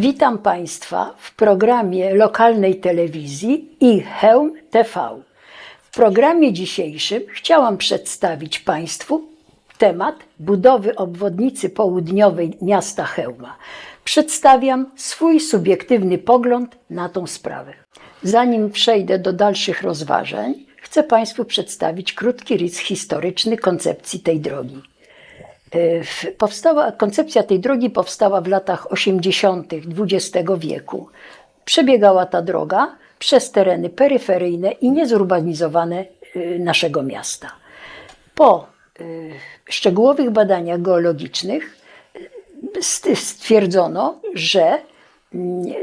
Witam Państwa w programie lokalnej telewizji i Chełm TV. W programie dzisiejszym chciałam przedstawić Państwu temat budowy obwodnicy południowej miasta Chełma. Przedstawiam swój subiektywny pogląd na tą sprawę. Zanim przejdę do dalszych rozważań, chcę Państwu przedstawić krótki rys historyczny koncepcji tej drogi. W- Powstała, koncepcja tej drogi powstała w latach 80. XX wieku. Przebiegała ta droga przez tereny peryferyjne i niezurbanizowane e, naszego miasta. Po e, szczegółowych badaniach geologicznych st- stwierdzono, że mm,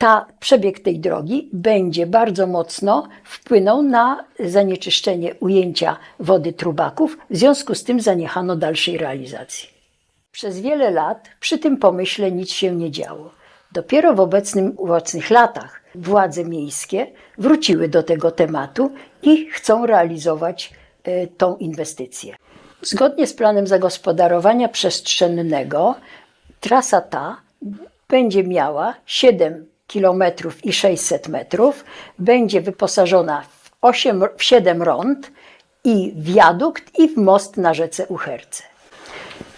ta, przebieg tej drogi będzie bardzo mocno wpłynął na zanieczyszczenie ujęcia wody trubaków, w związku z tym zaniechano dalszej realizacji. Przez wiele lat przy tym pomyśle nic się nie działo. Dopiero w obecnym, obecnych latach władze miejskie wróciły do tego tematu i chcą realizować e, tą inwestycję. Zgodnie z planem zagospodarowania przestrzennego trasa ta będzie miała 7 km i 600 metrów, będzie wyposażona w, 8, w 7 rond i wiadukt i w most na rzece Ucherce.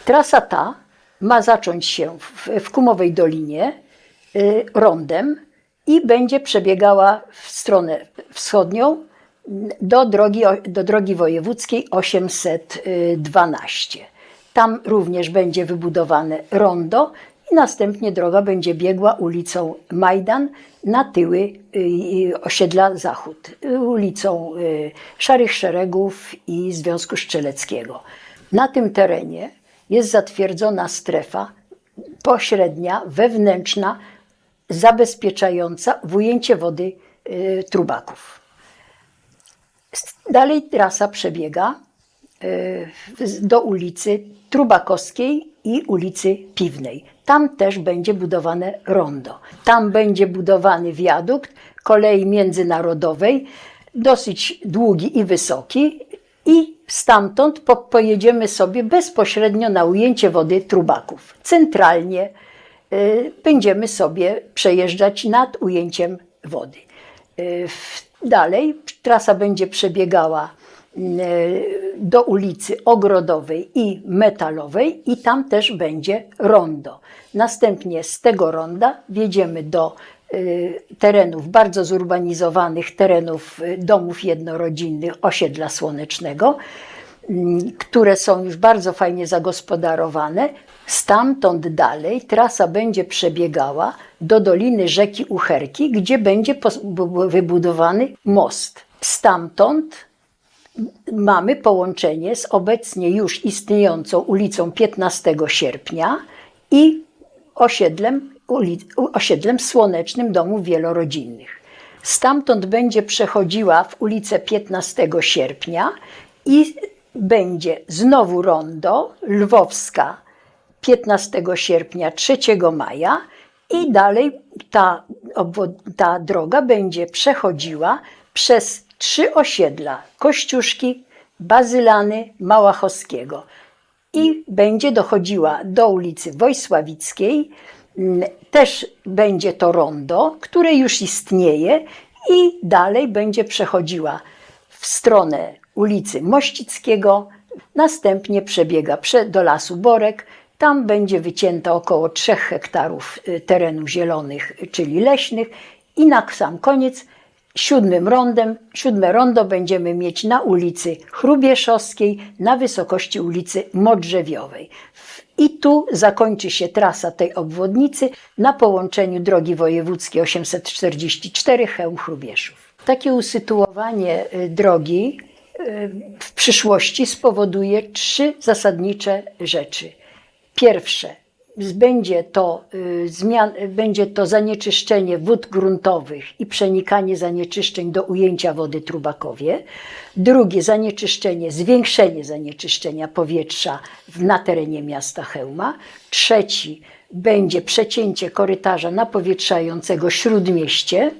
Trasa ta ma zacząć się w, w Kumowej Dolinie y, rondem i będzie przebiegała w stronę wschodnią do drogi, do drogi wojewódzkiej 812. Tam również będzie wybudowane rondo następnie droga będzie biegła ulicą Majdan na tyły y, y, osiedla Zachód, ulicą y, Szarych Szeregów i Związku Strzeleckiego. Na tym terenie jest zatwierdzona strefa pośrednia, wewnętrzna, zabezpieczająca ujęcie wody trubaków. Dalej trasa przebiega do ulicy Trubakowskiej i ulicy Piwnej. Tam też będzie budowane rondo. Tam będzie budowany wiadukt kolei międzynarodowej, dosyć długi i wysoki, i stamtąd po, pojedziemy sobie bezpośrednio na ujęcie wody trubaków. Centralnie y, będziemy sobie przejeżdżać nad ujęciem wody. Y, Dalej trasa będzie przebiegała y, do ulicy Ogrodowej i Metalowej i tam też będzie rondo. Następnie z tego ronda wjedziemy do y, terenów bardzo zurbanizowanych, terenów y, domów jednorodzinnych, osiedla słonecznego, mm, które są już bardzo fajnie zagospodarowane. Stamtąd dalej trasa będzie przebiegała do doliny rzeki Ucherki, gdzie będzie wybudowany most. Stamtąd mamy połączenie z obecnie już istniejącą ulicą 15 sierpnia i osiedlem, osiedlem słonecznym domów wielorodzinnych. Stamtąd będzie przechodziła w ulicę 15 sierpnia i będzie znowu rondo Lwowska 15 sierpnia, 3 maja i dalej ta, ta droga będzie przechodziła przez trzy osiedla Kościuszki, Bazylany, Małachowskiego i będzie dochodziła do ulicy Wojsławickiej. Mm, Też będzie to rondo, które już istnieje i dalej będzie przechodziła w stronę ulicy Mościckiego, następnie przebiega prze- do Lasu Borek. Tam będzie wycięta około 3 hektarów y, terenów zielonych, czyli leśnych i na sam koniec siódmym rondem, siódme rondo będziemy mieć na ulicy Chrubieszowskiej na wysokości ulicy Modrzewiowej. I tu zakończy się trasa tej obwodnicy na połączeniu drogi wojewódzkiej 844 Chełm-Chrubieszów. Takie usytuowanie y, drogi y, w przyszłości spowoduje trzy zasadnicze rzeczy. Pierwsze, będzie to, y, zmian, będzie to zanieczyszczenie wód gruntowych i przenikanie zanieczyszczeń do ujęcia wody Trubakowie. Drugie, zanieczyszczenie, zwiększenie zanieczyszczenia powietrza na terenie miasta Chełma. Trzeci, będzie przecięcie korytarza napowietrzającego śródmieście.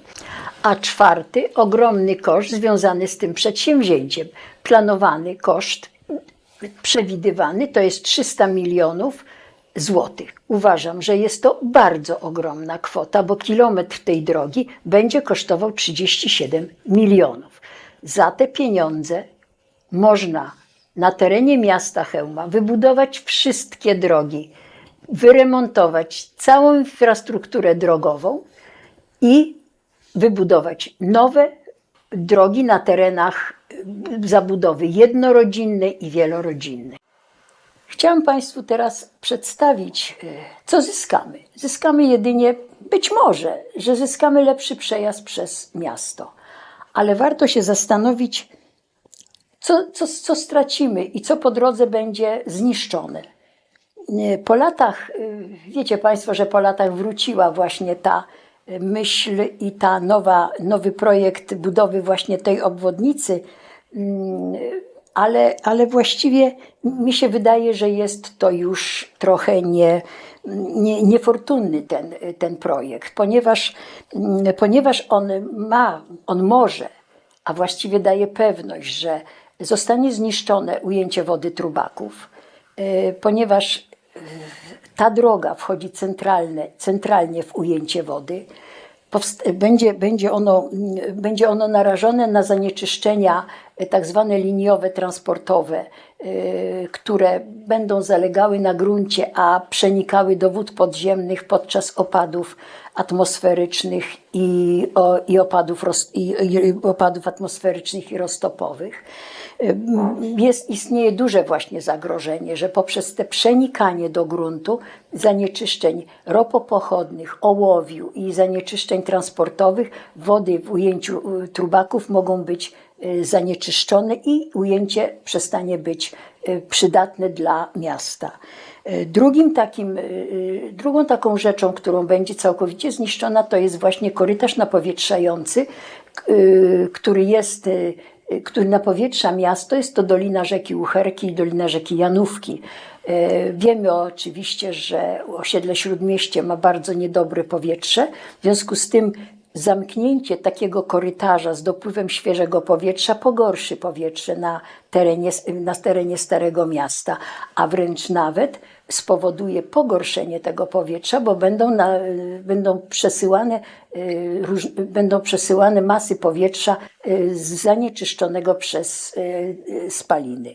A czwarty, ogromny koszt związany z tym przedsięwzięciem. Planowany koszt przewidywany to jest 300 milionów złotych. Uważam, że jest to bardzo ogromna kwota, bo kilometr tej drogi będzie kosztował 37 milionów. Za te pieniądze można na terenie miasta Chełma wybudować wszystkie drogi, wyremontować całą infrastrukturę drogową i wybudować nowe drogi na terenach zabudowy jednorodzinnej i wielorodzinnej. Chciałam Państwu teraz przedstawić, y, co zyskamy. Zyskamy jedynie, być może, że zyskamy lepszy przejazd przez miasto, ale warto się zastanowić, co, co, co stracimy i co po drodze będzie zniszczone. Nie, Po latach, y, wiecie Państwo, że po latach wróciła właśnie ta y, myśl i ta nowa, nowy projekt budowy właśnie tej obwodnicy, Mm, ale, ale właściwie mi się wydaje, że jest to już trochę nie, nie, niefortunny ten, ten projekt, ponieważ, ponieważ on ma, on może, a właściwie daje pewność, że zostanie zniszczone ujęcie wody trubaków, y, ponieważ y, ta droga wchodzi centralne, centralnie w ujęcie wody. Będzie, będzie, ono, będzie ono narażone na zanieczyszczenia y, tak zwane liniowe, transportowe, które będą zalegały na gruncie, a przenikały do wód podziemnych podczas opadów atmosferycznych i, o, i, opadów, i, i opadów atmosferycznych i roztopowych. Y, Jest, istnieje duże właśnie zagrożenie, że poprzez te przenikanie do gruntu zanieczyszczeń ropopochodnych, ołowiu i zanieczyszczeń transportowych wody w ujęciu y, trubaków mogą być y, zanieczyszczone i ujęcie przestanie być y, przydatne dla miasta. Y, Drugim takim, drugą taką rzeczą, którą będzie całkowicie zniszczona, to jest właśnie korytarz napowietrzający, który jest, który napowietrza miasto. Jest to Dolina Rzeki Ucherki i Dolina Rzeki Janówki. Wiemy oczywiście, że osiedle Śródmieście ma bardzo niedobre powietrze, w związku z tym zamknięcie takiego korytarza z dopływem świeżego powietrza pogorszy powietrze na terenie, na terenie Starego Miasta, a wręcz nawet spowoduje pogorszenie tego powietrza, bo będą, na, będą, przesyłane, y, róż, będą przesyłane masy powietrza y, zanieczyszczonego przez y, spaliny.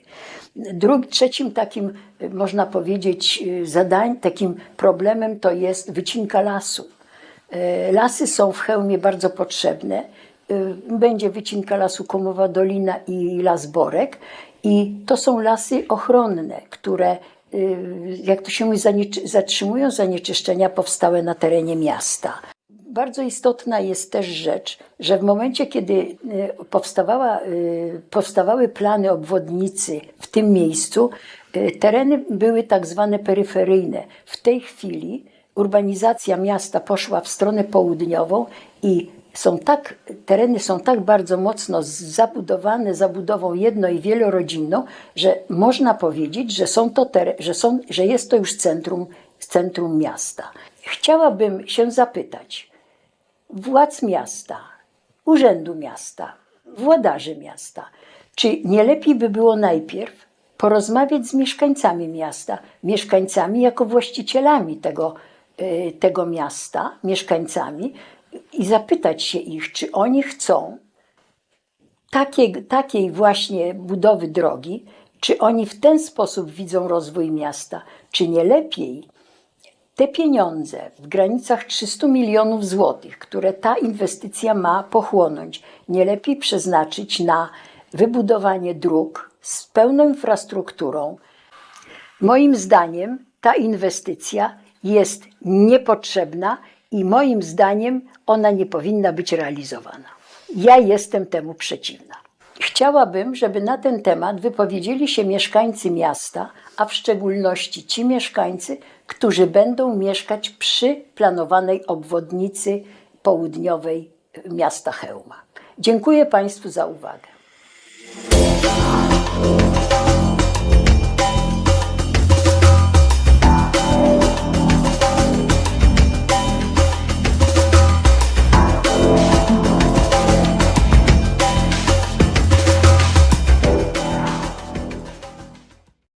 Drugim, trzecim takim, można powiedzieć, zadań, takim problemem to jest wycinka lasu. E, Lasy są w Chełmie bardzo potrzebne. E, Będzie wycinka lasu Komowa Dolina i Las Borek. I to są lasy ochronne, które, e, jak to się mówi, zatrzymują zanieczyszczenia powstałe na terenie miasta. Bardzo istotna jest też rzecz, że w momencie, kiedy powstawała, powstawały plany obwodnicy w tym miejscu, tereny były tak zwane peryferyjne. W tej chwili urbanizacja miasta poszła w stronę południową i są tak, tereny są tak bardzo mocno zabudowane zabudową jedno- i wielorodzinną, że można powiedzieć, że, są to że, są, że jest to już centrum, centrum miasta. Chciałabym się zapytać władz miasta, urzędu miasta, włodarzy miasta, czy nie lepiej by było najpierw porozmawiać z mieszkańcami miasta, mieszkańcami jako właścicielami tego, y, tego miasta, mieszkańcami i zapytać się ich, czy oni chcą takiej, takiej właśnie budowy drogi, czy oni w ten sposób widzą rozwój miasta, czy nie lepiej te pieniądze w granicach 300 milionów złotych, które ta inwestycja ma pochłonąć, nie lepiej przeznaczyć na wybudowanie dróg z pełną infrastrukturą. Moim zdaniem ta inwestycja jest niepotrzebna i moim zdaniem ona nie powinna być realizowana. Ja jestem temu przeciwna. Chciałabym, żeby na ten temat wypowiedzieli się mieszkańcy miasta, a w szczególności ci mieszkańcy, którzy będą mieszkać przy planowanej obwodnicy południowej miasta Chełma. Dziękuję Państwu za uwagę.